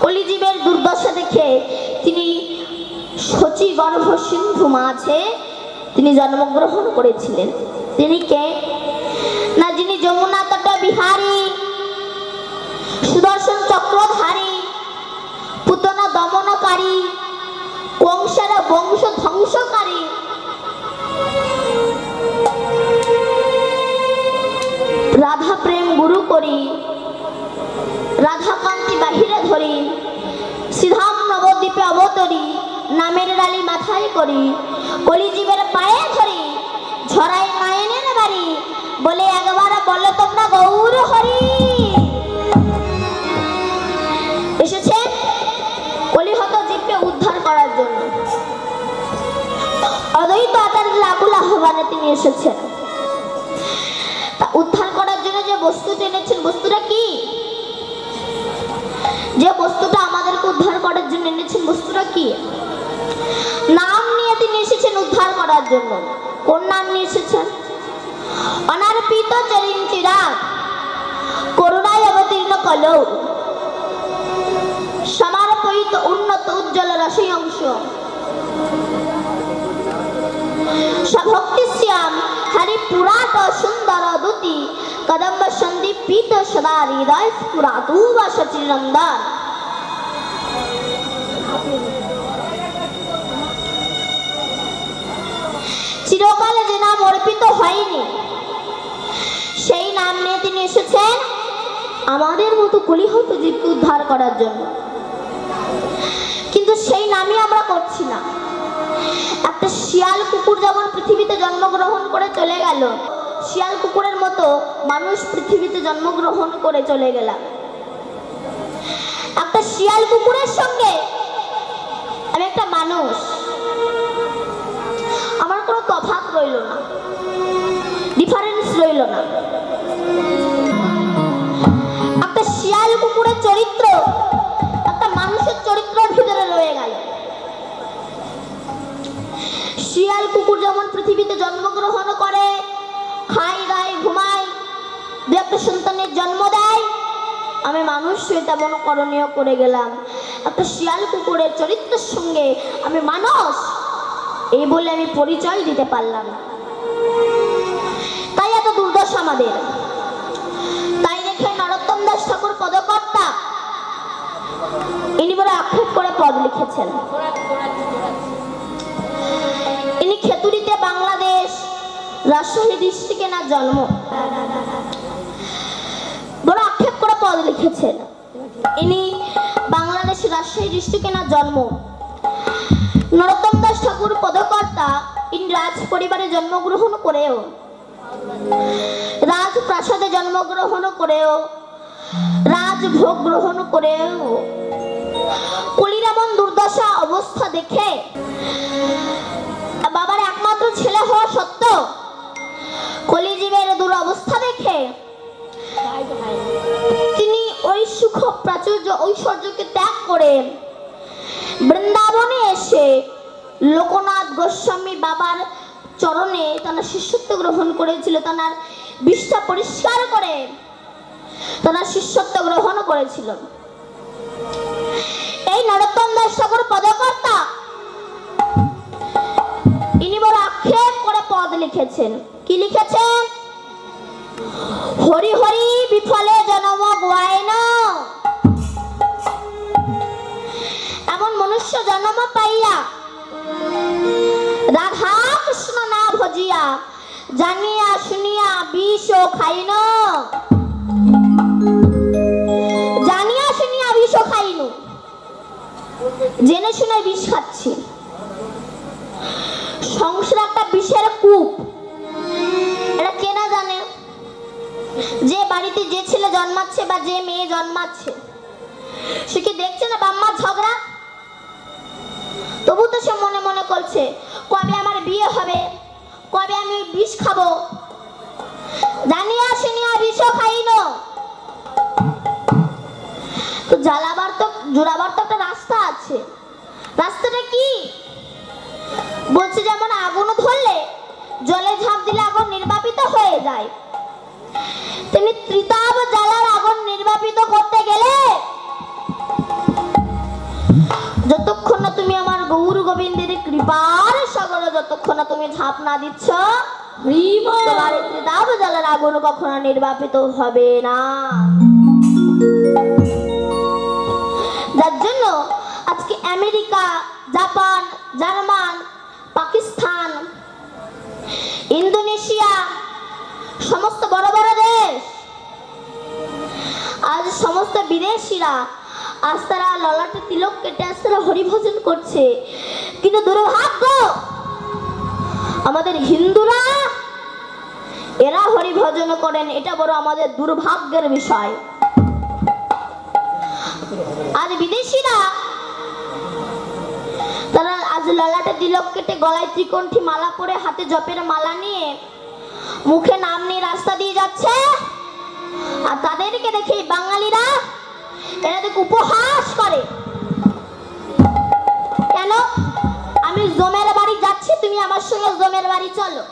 কলিজীবের দুর্দশা দেখে তিনি শচী গর্ভ মাঝে তিনি জন্মগ্রহণ করেছিলেন। তিনি কে? কংসের বংশ ধ্বংসকারী রাধা প্রেম গুরু করি, রাধাকান্তি বাহিরে ধরি সিধাম নবদ্বীপে অবতরি, নামের ডালি মাথায় করি, কলিজীবের পায়ে ধরি ঝরাই নয়নের বাড়ি, বলে একবার বলো তোমরা গৌর হরি। আহ্বানে তিনি এসেছেন। তা উদ্ধার করার জন্য যে বস্তু এনেছেন বস্তুটা কি? যে বস্তুটা আমাদেরকে উদ্ধার করার জন্য এনেছেন, বস্তুটা কি? নাম নিয়ে তিনি এসেছেন উদ্ধার করার জন্য। কোন নাম নিয়ে এসেছেন? অনার্পিত চরিন চিরাগ করুণায় অবতীর্ণ কলৌ সমার্পিত উন্নত উজ্জ্বল রসই অংশ সভক্তি দুতি কদম্ব সন্দীপিত সদা হৃদয় স্ফুরাতু বা সচিনন্দন চিরকালে যে নাম অর্পিত হয়নি, সেই নাম নিয়ে তিনি এসেছেন আমাদের মতো কলিহত জীবকে উদ্ধার করার জন্য। কিন্তু সেই নামই আমরা করছি না। একটা শিয়াল কুকুর যেমন পৃথিবীতে জন্মগ্রহণ করে চলে গেল শিয়াল কুকুরের মতো মানুষ পৃথিবীতে জন্মগ্রহণ করে চলে গেলাম। একটা শিয়াল কুকুরের সঙ্গে আমি একটা মানুষ। আমার কোনো তফাৎ রইল না ডিফারেন্স রইল না। একটা শিয়াল কুকুরের চরিত্র, একটা মানুষের চরিত্রের ভিতরে রয়ে গেল। শিয়াল কুকুর যেমন পৃথিবীতে জন্মগ্রহণ একটা সন্তানের জন্ম দেয়। আমি মানুষ হয়ে তেমন করণীয় করে গেলাম। একটা শিয়াল কুকুরের চরিত্রের সঙ্গে আমি মানুষ। এই বলে আমি পরিচয় দিতে পারলাম। তাই এত দুর্দশা আমাদের। তাই দেখে নরোত্তম দাস ঠাকুর পদকর্তা, ইনি বড় আক্ষেপ করে পদ লিখেছেন। ইনি খেতুরিতে বাংলাদেশ রাজশাহী ডিস্ট্রিক্টে না জন্ম? করে লিখেছেন ইনি বাংলাদেশ রাজশাহী ডিস্ট্রিক্টে জন্ম? নরোত্তম দাস ঠাকুর পদকর্তা ইনি রাজ পরিবারে জন্মগ্রহণ করেও, রাজপ্রাসাদে জন্মগ্রহণ করেও, রাজভোগ গ্রহণ করেও কলির এমন দুর্দশা অবস্থা দেখে বাবার একমাত্র ছেলে হওয়া সত্ত্বেও কলিজীবের দুরবস্থা দেখে তিনি ওই সুখ প্রাচুর্য ঐশ্বর্যকে ত্যাগ করে বৃন্দাবনে এসে লোকনাথ গোস্বামী বাবার চরণে তারা শিষ্যত্ব গ্রহণ করেছিল তার বিষ্ঠা পরিষ্কার করে তারা শিষ্যত্ব গ্রহণ করেছিল। এই নরোত্তম দাস ঠাকুর পদকর্তা ইনি বড় আক্ষেপ করে পদ লিখেছেন। কি লিখেছেন? হরি হরি বিফলে জনম না এমন মনুষ্য জন্ম পাইয়া, রাধা কৃষ্ণ না ভজিয়া, জানিয়া শুনিয়া বিষ খাইন। জানিয়া শুনিয়া বিষ খাইন। জেনে শুনে বিষ খাচ্ছি। সংসার একটা বিষের কূপ। যে বাড়িতে যে ছেলে জন্মাচ্ছে বা যে মেয়ে জন্মাচ্ছে, সে কি দেখছে না বাম্মার ঝগড়া? তবু তো সে মনে মনে করছে, কবে আমার বিয়ে হবে? কবে আমি বিষ খাব? জানিয়া শুনিয়া বিষও খাইনো তো জ্বালাবার তো, জোড়াবার তো একটা রাস্তা আছে। রাস্তাটা কি? বলছে যেমন আগুন ধরলে, জলে ঝাঁপ দিলে আগুন নির্বাপিত হয়ে যায়। ত্রিতাব জ্বালার আগুন নির্বাপিত করতে গেলে? যতক্ষণ না তুমি আমার গৌর গোবিন্দের কৃপার সাগরে যতক্ষণ না তুমি ঝাঁপ না দিচ্ছ তোমার ত্রিতাব জ্বালার আগুন কখনো নির্বাপিত হবে না। যার জন্য আজকে America Japan German Pakistan Indonesia সমস্ত বড় বড় দেশ। আজ সমস্ত বিদেশিরা আজ তারা ললাটে তিলক কেটে আজ তারা হরিভজন করছে। কিন্তু দুর্ভাগ্য, আমাদের হিন্দুরা, এরা হরিভজন করেন, এটা বড় আমাদের দুর্ভাগ্যের বিষয়। আজ বিদেশিরা, তারা আজ ললাটে তিলক কেটে গলায় ত্রিকণ্ঠী মালা পরে হাতে জপের মালা নিয়ে মুখে নাম নিয়ে রাস্তা দিয়ে যাচ্ছে। আর তাদেরকে দেখে বাঙালিরা এরা দেখে উপহাস করে। কেন? আমি জমের বাড়ি যাচ্ছি, তুমি আমার সঙ্গে জমের বাড়ি চলো।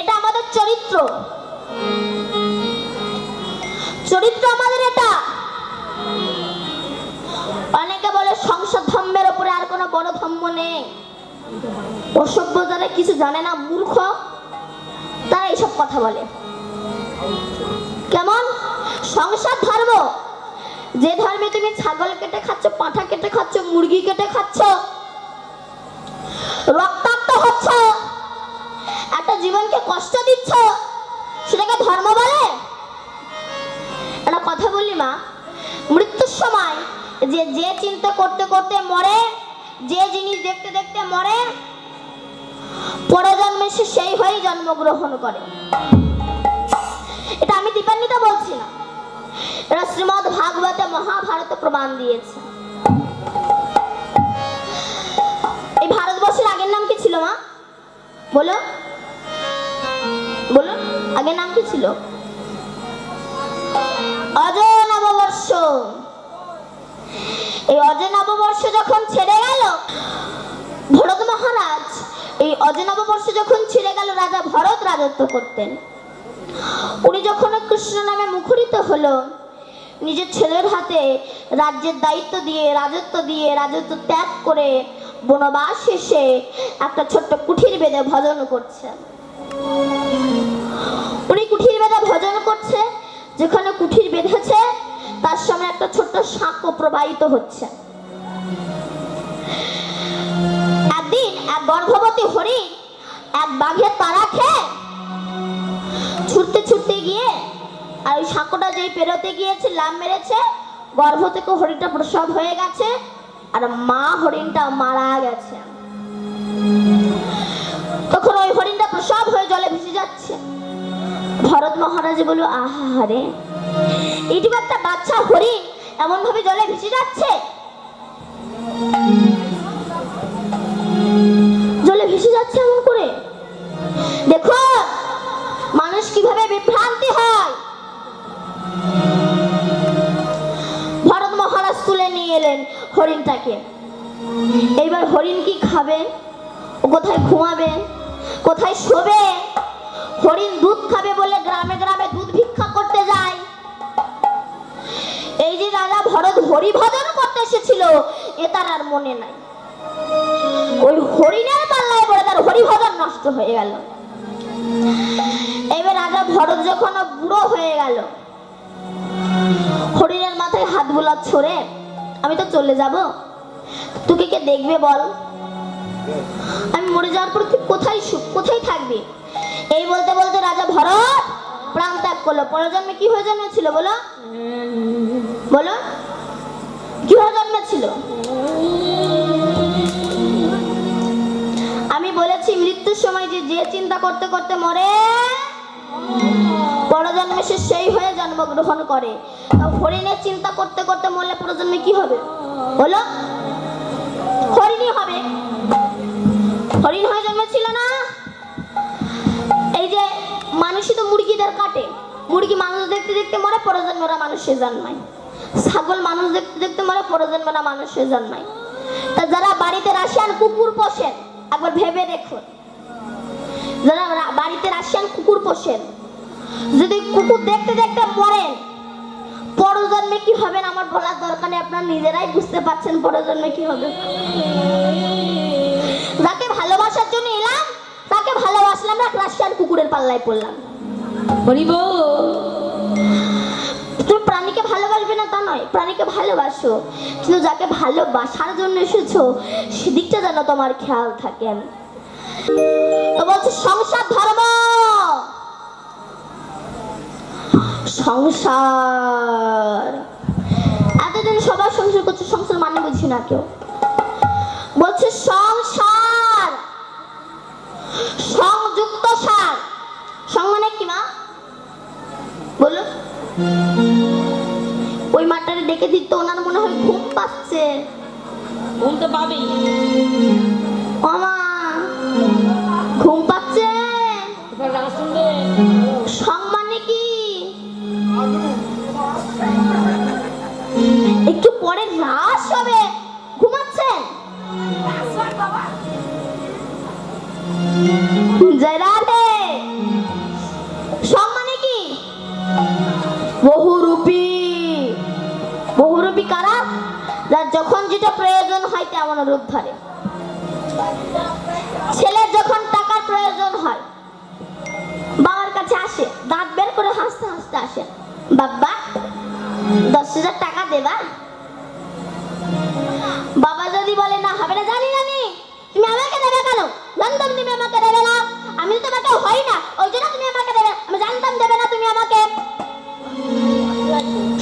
এটা আমাদের চরিত্র। চরিত্র আমাদের এটা। অনেকে বলে সংসদ ধর্মের উপরে আর কোনো বড় ধর্ম নেই। অসভ্য যারা কিছু জানে না, মূর্খ। তারা এইসব কথা বলে। কেমন? সংসার ধর্ম। যে ধর্মে তুমি ছাগল কেটে খাচ্ছ, পাঁঠা কেটে খাচ্ছ, মুরগি কেটে খাচ্ছ, রক্তাক্ত হচ্ছ, একটা জীবনকে কষ্ট দিচ্ছ, সেটাকে ধর্ম বলে? একটা কথা বলি মা, মৃত্যুর সময় যে যে চিন্তা করতে করতে মরে যে জিনিস দেখতে দেখতে মরে পরে জন্মে সে সেই হয়েই জন্মগ্রহণ করে। এটা আমি দীপান্বিতা বলছি না। এটা শ্রীমদ ভাগবতে মহাভারতে প্রমাণ দিয়েছে। এই ভারতবর্ষের আগের নাম কি ছিল, মা? বলো। বলো, আগের নাম কি ছিল? অজয় নববর্ষ। এই অজয় নববর্ষ যখন ছেড়ে গেল, ভরত মহারাজ, এই অজয় নববর্ষ যখন ছেড়ে গেল, রাজা ভরত রাজত্ব করতেন। উনি যখন কৃষ্ণ নামে মুখরিত হলো, নিজের ছেলের হাতে রাজ্যের দায়িত্ব দিয়ে, রাজত্ব দিয়ে, রাজত্ব ত্যাগ করে বনবাস শেষে একটা ছোট্ট কুঠির বেঁধে ভজন করছে। উনি কুঠির বেঁধে ভজন করছে, যেখানে কুঠির বেঁধেছে তার সামনে একটা ছোট্ট সাঁকো প্রবাহিত হচ্ছে। একদিন এক গর্ভবতী হরিণ এক বাঘের তারা খেয়ে ছুটতে ছুটতে গিয়ে আর ওই সাঁকোটা যেই পেরোতে গিয়েছে লাভ মেরেছে, গর্ভ থেকে হরিণটা প্রসব হয়ে গেছে আর মা হরিণটা মারা গেছে। তখন ওই হরিণটা প্রসব হয়ে জলে ভেসে যাচ্ছে। ভরত মহারাজ বলল আহা একটা বাচ্চা হরিণ এমন ভাবে জলে ভেসে যাচ্ছে? জলে ভেসে যাচ্ছে এমন করে? দেখো মানুষ কীভাবে বিভ্রান্তি হয়। ভরত মহারাজ তুলে নিয়ে এলেন হরিণটাকে। এইবার হরিণ কি খাবে? ও কোথায় ঘুমাবে? কোথায় শোবে? হরিণ দুধ খাবে বলে গ্রামে গ্রামে দুধ ভিক্ষা রাজা ভরত হরিভজন করতে এসেছিল, এ তার আর মনে নাই। ওই হরিণের পাল্লায় পড়ে তার হরিভজন নষ্ট হয়ে গেল। এবার রাজা ভরত যখন বুড়ো হয়ে গেল, হরিণের মাথায় হাত বোলা ছড়ে আমি তো চলে যাব। তোকে কে দেখবে বল? আমি মরে যাওয়ার পর তুই কোথায় কোথায় থাকবি? এই বলতে বলতে রাজা ভরত প্রাণ ত্যাগ করল। পরজন্মে কি হয়ে জন্মেছিল বলো? বলো। কি হয়ে জন্মেছিল? আমি বলেছি, মৃত্যুর সময় যে যে চিন্তা করতে করতে মরে, পরজন্মে সে সেই হয়ে জন্মগ্রহণ করে। হরিণের চিন্তা করতে করতে মরলে পরজন্মে কি হবে? বলো। হরিণই হবে। হরিণ হয়ে জন্মেছিল না? যে মানুষই তো মুরগিদের কাটে। মুরগি মানুষ দেখতে দেখতে মরে, পরজন্মরা মানুষে জন্মায়। ছাগল মানুষ দেখতে দেখতে মরে, পরজন্মরা মানুষে জন্মায়। তা যারা বাড়িতে রাশিয়ান কুকুর পোষেন, একবার ভেবে দেখুন। যারা বাড়িতে রাশিয়ান কুকুর পোষেন, যদি কুকুর দেখতে দেখতে মরেন, পরজন্মে কি হবেন আমার বলার দরকার নেই, আপনারা নিজেরাই বুঝতে পারছেন পরজন্মে কি হবে। যাকে ভালোবাসার জন্য এলাম তাকে ভালোবাসলাম না রাশিয়ান কুকুরের পাল্লায় পড়লাম। হরি বল। তুমি প্রাণীকে ভালোবাসবে না তা নয় প্রাণীকে ভালোবাসো। কিন্তু যাকে ভালোবাসার জন্য এসেছ সেদিকটা যেন তোমার খেয়াল থাকেন তো বলছে সংসার ধর্ম। সংসার। এতদিন সবার সংসার করছে সংসার মানে বুঝি না কেউ। বলছে সংসার সংযুক্ত সার। সং মানে কি মা? বলো। ওই মাটারে ডেকে দিত ওনার মনে হয় ঘুম পাচ্ছে। ঘুম তো পাবেই। ঘুম পাচ্ছে? এবার রাগ শুনবে? সং মানে কি? একটু পরে রাস হবে। ঘুমাচ্ছেন? জয় রাধে সং মানে কি? বহুরূপী। বহুরূপী কারা? যার যখন যেটা প্রয়োজন হয় তেমন রূপ ধরে। ছেলের যখন টাকার প্রয়োজন হয়, বাবার কাছে আসে, দাঁত বের করে হাসতে হাসতে আসে, বাবা, দশ হাজার টাকা দেবা বাবা যদি বলে, না, হবে না, জানি না আমি। তুমি আমাকে দেবে কেন? জানতাম তুমি আমাকে দেবে না। আমি তোমাকে হই না, ওই জন্য তুমি আমাকে দেবে, আমি জানতাম দেবে না তুমি আমাকে।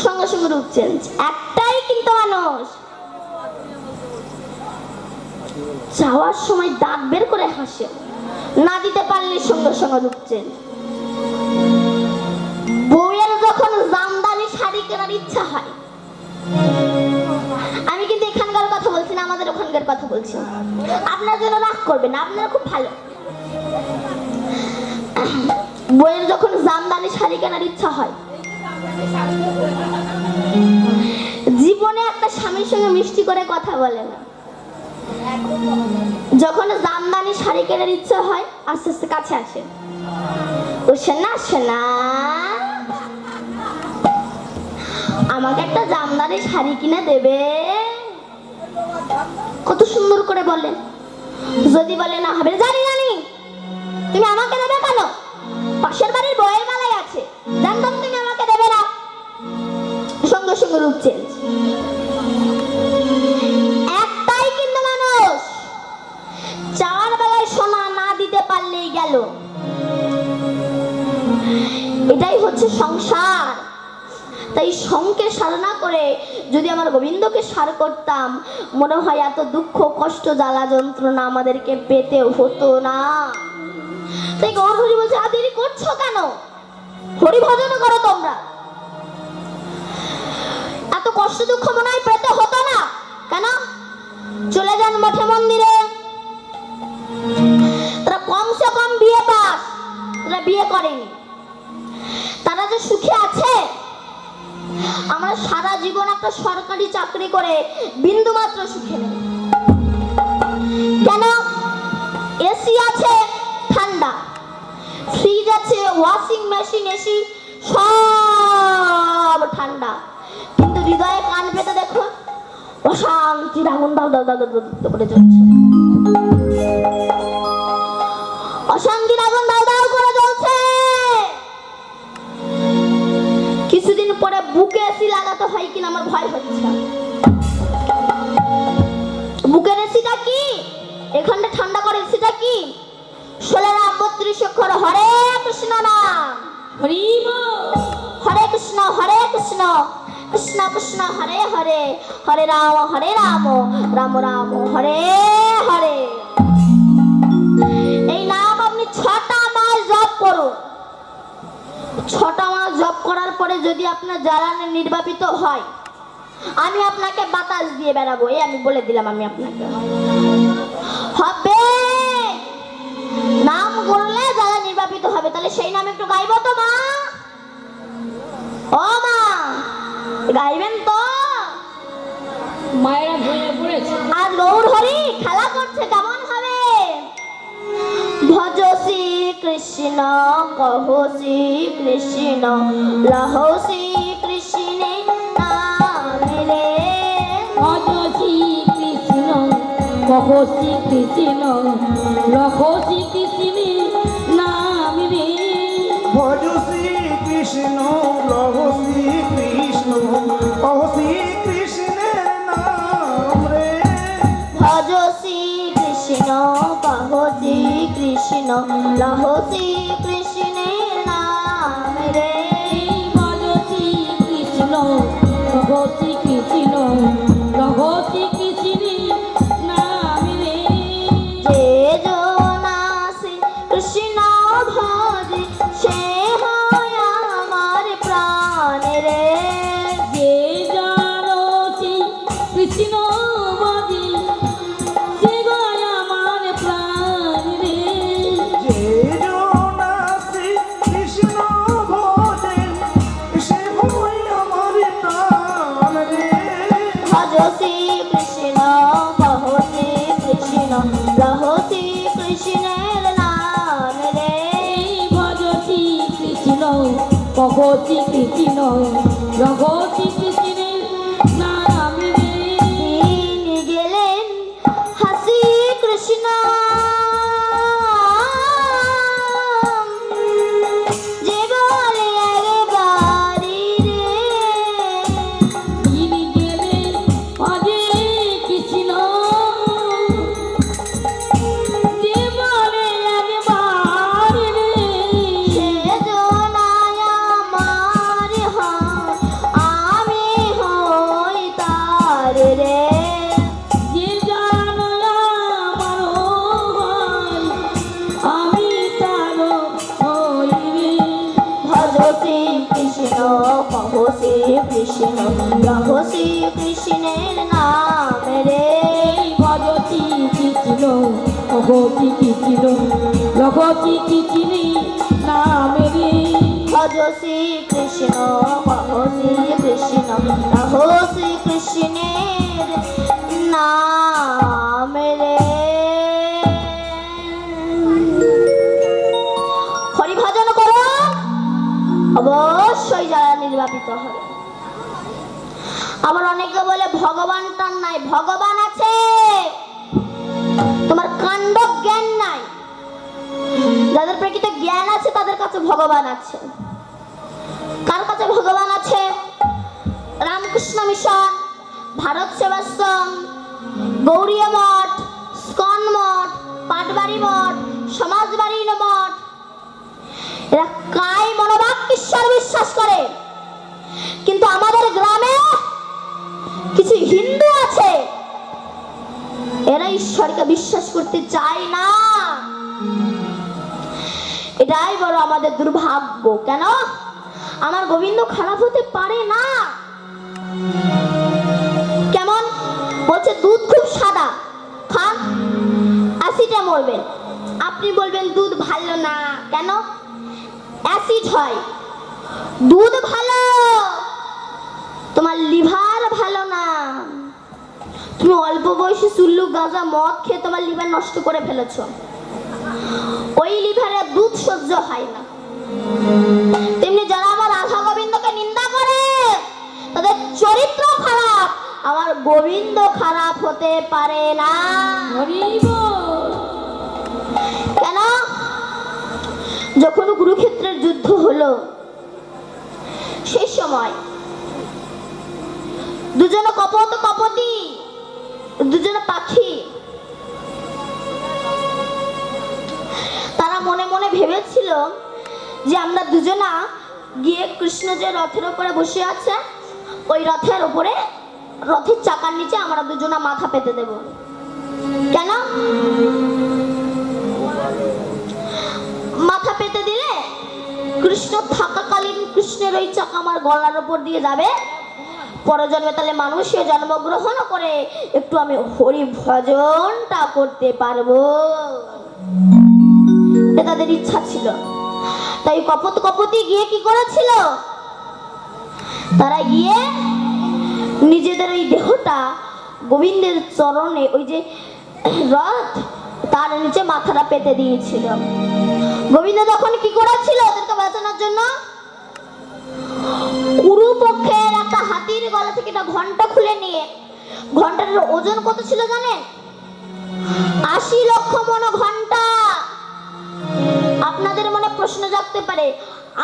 সঙ্গে সঙ্গে রূপ চেঞ্জ একটাই কিন্তু মানুষ। যাওয়ার সময় দাঁত বের করে হাসে, না দিতে পারলে সঙ্গে সঙ্গে রূপ চেঞ্জ বউয়ের যখন জামদানি শাড়ি কেনার ইচ্ছা হয়, আমি কিন্তু না ওখানকার কথা বলছি। আপনার জন্য রাগ করবেন না, আপনারা খুব ভালো। বইয়ের যখন জামদানি শাড়ি কেনার ইচ্ছা হয়, জীবনে একটা স্বামীর সঙ্গে মিষ্টি করে কথা বলে না। যখন জামদানি শাড়ি কেনার ইচ্ছা হয়, আস্তে আস্তে কাছে আসে। ও শোনা শোনা আমাকে একটা জামদানি শাড়ি কিনে দেবে। কত সুন্দর করে বলে। যদি বলে না হবে, জানি জানি তুমি আমাকে দেবে কেন? পাশের বাড়ির বয়ের বেলায় আছে। জানতাম তুমি আমাকে দেবে না। সঙ্গে সঙ্গে রূপ চেঞ্জ। একটাই কিন্তু মানুষ। বেলায় সোনা না দিতে পারলেই গেল। এটাই হচ্ছে সংসার। তাই সংকে সাধনা করে যদি আমার গোবিন্দকে সার করতাম, মনে হয় এত দুঃখ, কষ্ট, জ্বালা, যন্ত্রণা আমাদেরকে পেতে হতো না। তাই গৌর বলছে, আর দেরি করছ কেন? হরি ভজন করো তোমরা। এত কষ্ট, দুঃখ, মনে হয় পেতে হতো না। কেন? চলে যান মঠে মন্দিরে। তারা কমসে কম বিয়ে পাস, তারা বিয়ে করেনি। তারা যে সুখে আছে আমরা সারা জীবন একটা সরকারি চাকরি করে বিন্দু মাত্র সুখে নেই। কেন? এসি আছে, ঠান্ডা। ফ্রিজ আছে ওয়াশিং মেশিন এসি সব ঠান্ডা। কিন্তু হৃদয়ে কান পেতে দেখো অশান্তির আগুন দাও দাও দাও দাও করে জ্বলছে। অশান্তির আগুন দাও দাও করে জ্বলছে। বুকে এসি লাগাতে হয় কিনা আমার ভয় হচ্ছে। বুকের এসিটা কি? এখানটা ঠান্ডা করে এসিটা কি? ষোলো রাম বত্রিশ অক্ষর হরে কৃষ্ণ নাম। হরে কৃষ্ণ হরে কৃষ্ণ। কৃষ্ণ কৃষ্ণ হরে হরে। হরে রাম হরে রাম। রাম রাম হরে হরে। এই নাম আপনি ছটা মাস জপ করুন। ছটা জপ করার পরে যদি আপনার জ্বালানি নির্বাপিত হয় আমি আপনাকে বাতাস দিয়ে বেড়াবো। এই আমি বলে দিলাম আমি আপনাকে। হবে! নাম করলে জ্বালা নির্বাপিত হবে। তাহলে সেই নাম একটু গাইবো তো মা! ও মা! গাইবেন তো? মায়েরা ঘুমিয়ে পড়েছে। আজ গৌর হরি খেলা করছে কেমন হবে? ভজ শ্রী কৃষ্ণ কহ শ্রী কৃষ্ণ লহ শ্রী কৃষ্ণে রে ভজ শ্রী কৃষ্ণ কহ শ্রী কৃষ্ণ রখ শ্রী কৃষ্ণ নাম রে ভজ শ্রীকৃষ্ণ লহ শ্রীকৃষ্ণ অহ শ্রীকৃষ্ণের নাম রে ভজ শ্রী কৃষ্ণ শ্রী কৃষ্ণ লহ শ্রী কৃষ্ণে নামে রে। শ্রী কৃষ্ণ শ্রী কৃষ্ণ শ্রী কৃষ্ণ নাম রে। যে জনাসে কৃষ্ণ ভজে সে হয় আমার প্রাণ রে। যে জানো কৃষ্ণ কৃষ্ণ রঘতি কৃষ্ণের রে ভজ শ্রী কৃষ্ণ কৃষ্ণ কৃষ্ণের নাম রে হরি করো। অবশ্যই যারা নির্বাপিত হবে। আবার অনেকে বলে ভগবানটার নাই, ভগবান জ্ঞান আছে, তাদের কাছে ভগবান আছে। কার কাছে ভগবান আছে? রামকৃষ্ণ মিশন, ভারত সেবাশ্রম, গৌরীয় মঠ, স্কন মঠ, পাটবাড়ি মঠ, সমাজবাড়ি মঠ। এরা কাই মনোবাক্য ঈশ্বর বিশ্বাস করে? কিন্তু আমাদের গ্রামে কিছু হিন্দু আছে। এরা ঈশ্বরকে বিশ্বাস করতে চায় না। এটাই বড় আমাদের দুর্ভাগ্য, কেন? আমার গোবিন্দ খারাপ হতে পারে না। কেমন? বলছে, দুধ খুব সাদা। খান অ্যাসিডে মরবেন আপনি বলবেন, দুধ ভালো না। কেন? অ্যাসিড হয়। দুধ ভালো, তোমার লিভার ভালো না। তুমি অল্প বয়সে চুল্লু গাঁজা মদ খেয়ে তোমার লিভার নষ্ট করে ফেলেছো। ওই লিভারে দুধ সহ্য হয় না। তেমনি যারা আমার রাধা গোবিন্দকে নিন্দা করে তাদের চরিত্র খারাপ আমার গোবিন্দ খারাপ হতে পারে না। কেন? যখন কুরুক্ষেত্রের যুদ্ধ হলো সেই সময় দুজনে কপত কপতি দুজনে পাখি ভেবেছিল যে আমরা দুজনা গিয়ে কৃষ্ণ যে রথের উপরে বসে আছে, ওই রথের উপরে রথের চাকার নিচে আমরা দুজনা মাথা পেতে দেব। কেন? মাথা পেতে দিলে কৃষ্ণ থাকাকালীন কৃষ্ণের ওই চাকা আমার গলার ওপর দিয়ে যাবে। পরজন্মে তাহলে মানুষে জন্মগ্রহণ করে একটু আমি হরি ভজনটা করতে পারব। এটা তাদের ইচ্ছা ছিল। তাই কপত কপতি গিয়ে কি করেছিল? তারা গিয়ে নিজেদের ওই দেহটা গোবিন্দের চরণে ওই যে রথ, তার নিচে মাথাটা পেতে দিয়েছিল। গোবিন্দ তখন কি করেছিল ওদেরকে বাঁচানোর জন্য? কুরুপক্ষের একটা হাতির গলা থেকে একটা ঘণ্টা খুলে নিয়ে। ঘন্টাটার ওজন কত ছিল জানেন? আশি লক্ষ মন ঘণ্টা আপনাদের মনে প্রশ্ন জাগতে পারে,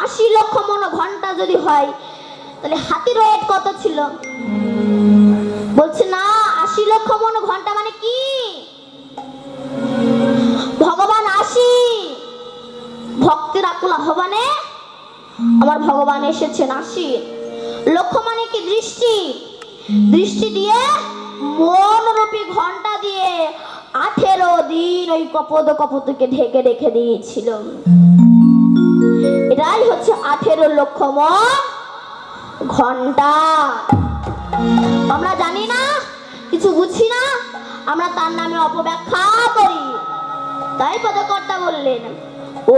আশি লক্ষ মন ঘণ্টা যদি হয়, তাহলে হাতির ওয়েট কত ছিল? বলছে, না, আশি লক্ষ মন ঘণ্টা মানে কি? ভগবান আশি। ভক্তের আকুল আহ্বানে আমার ভগবান এসেছেন আশি। লক্ষ্য মানে কি? দৃষ্টি। দৃষ্টি দিয়ে মনরূপী ঘণ্টা দিয়ে আঠেরো দিন ওই কপদ কপতকে ঢেকে রেখে দিয়েছিল এটাই হচ্ছে আঠেরো লক্ষ ঘণ্টা। আমরা জানি না, কিছু বুঝি না, আমরা তার নামে অপব্যাখ্যা করি। তাই পদকর্তা বললেন ও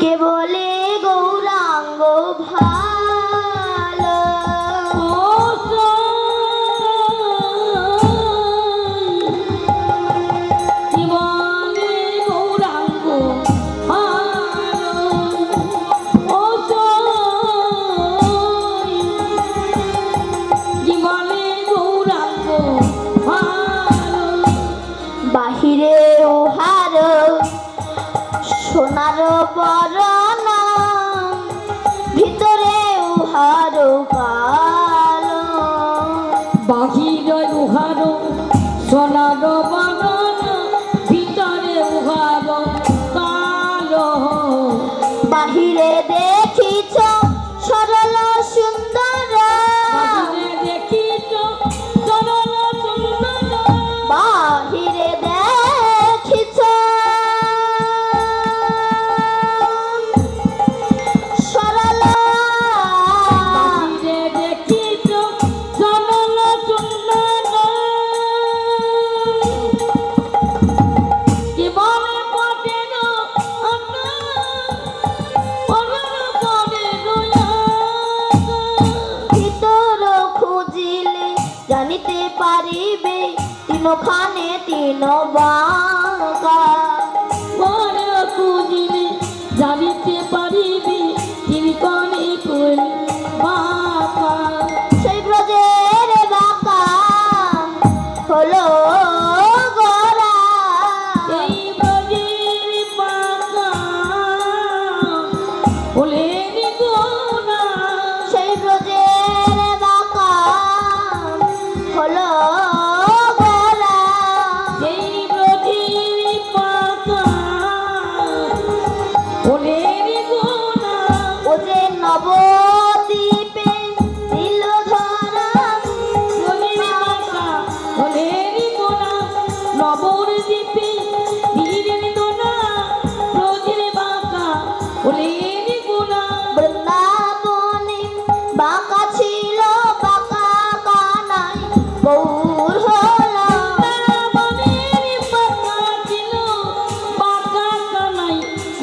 কে বলে গৌরাঙ্গ ভালো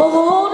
Oh.